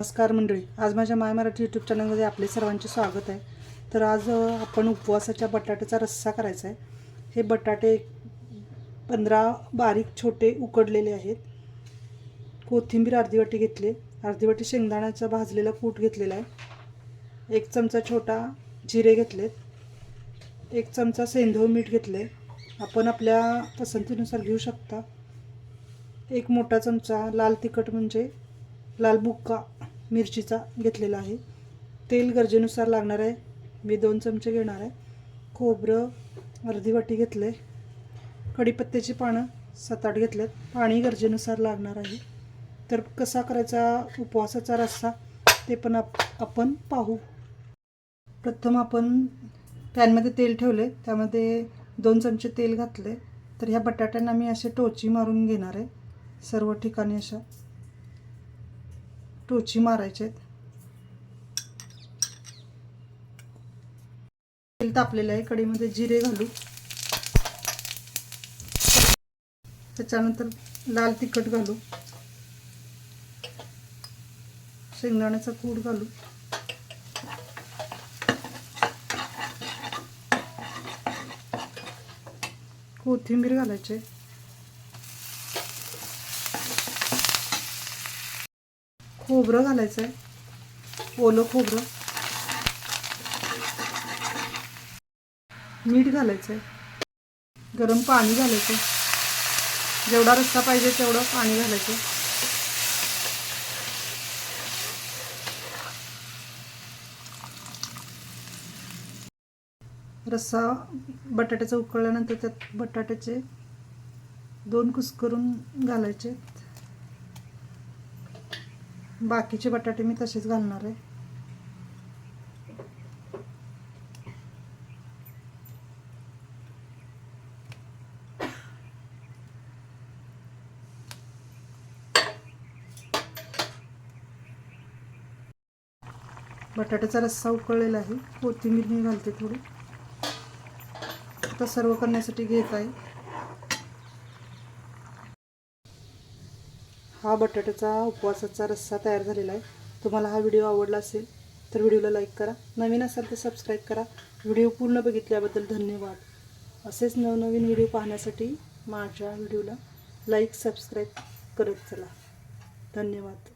नमस्कार मंडळी. आज माझ्या माय मराठी यूट्यूब चॅनलमध्ये आपले सर्वांचे स्वागत आहे. तर आज आपण उपवासाच्या बटाट्याचा रस्सा करायचा आहे. हे बटाटे पंधरा बारीक छोटे उकडलेले आहेत. कोथिंबीर अर्धी वाटी घेतली. अर्धी वाटी शेंगदाण्याचा भाजलेला कूट घेतलेला आहे. एक चमचा छोटा जिरे घेतलेत. एक चमचा सेंधव मीठ घेतले आपण आपल्या पसंतीनुसार घेऊ शकता. एक मोठा चमचा लाल तिखट म्हणजे लाल बुक्का. मिरचीचा घेतलेला आहे. तेल गरजेनुसार लागणार आहे. मी दोन चमचे घेणार आहे. खोबरं अर्धी वाटी घेतले कढीपत्त्याची पानं सात आठ घेतल्यात. पाणी गरजेनुसार लागणार आहे. तर कसा करायचा उपवासाचा रस्सा ते पण आप आपण पाहू. प्रथम आपण पॅनमध्ये तेल ठेवले त्यामध्ये दोन चमचे तेल घातले तर ह्या बटाट्यांना मी असे टोची मारून घेणार आहे. सर्व ठिकाणी अशा. टोची मारायचे आहेत. तेल तापलेलं आहे कढीमध्ये जिरे घालू. त्याच्यानंतर लाल तिखट घालू. शेंगदाण्याचा कूड घालू. कोथिंबीर घालायचे खोबरं घालायचं आहे ओलं खोबरं. मीठ घालायचं आहे गरम पाणी घालायचं जेवढा रस्सा पाहिजे तेवढं पाणी घालायचं रस्सा बटाट्याचा उकळल्यानंतर त्यात बटाट्याचे दोन कुस्करून घालायचे. बाकीचे बटाटे मी तसेच घालणार आहे. बटाट्याचा रस्सा उकळलेला आहे. कोथिंबीर मी घालते थोडी. आता सर्व करण्यासाठी घेत आहे. हा बटाट्याचा उपवासाचा रस्सा तयार झालेला आहे. तुम्हाला हा व्हिडिओ आवडला असेल तर व्हिडिओला लाईक करा. नवीन असाल तर सबस्क्राईब करा. व्हिडिओ पूर्ण बघितल्याबद्दल धन्यवाद. असेच नवनवीन व्हिडिओ पाहण्यासाठी माझ्या व्हिडिओला लाईक सबस्क्राईब करत चला. धन्यवाद.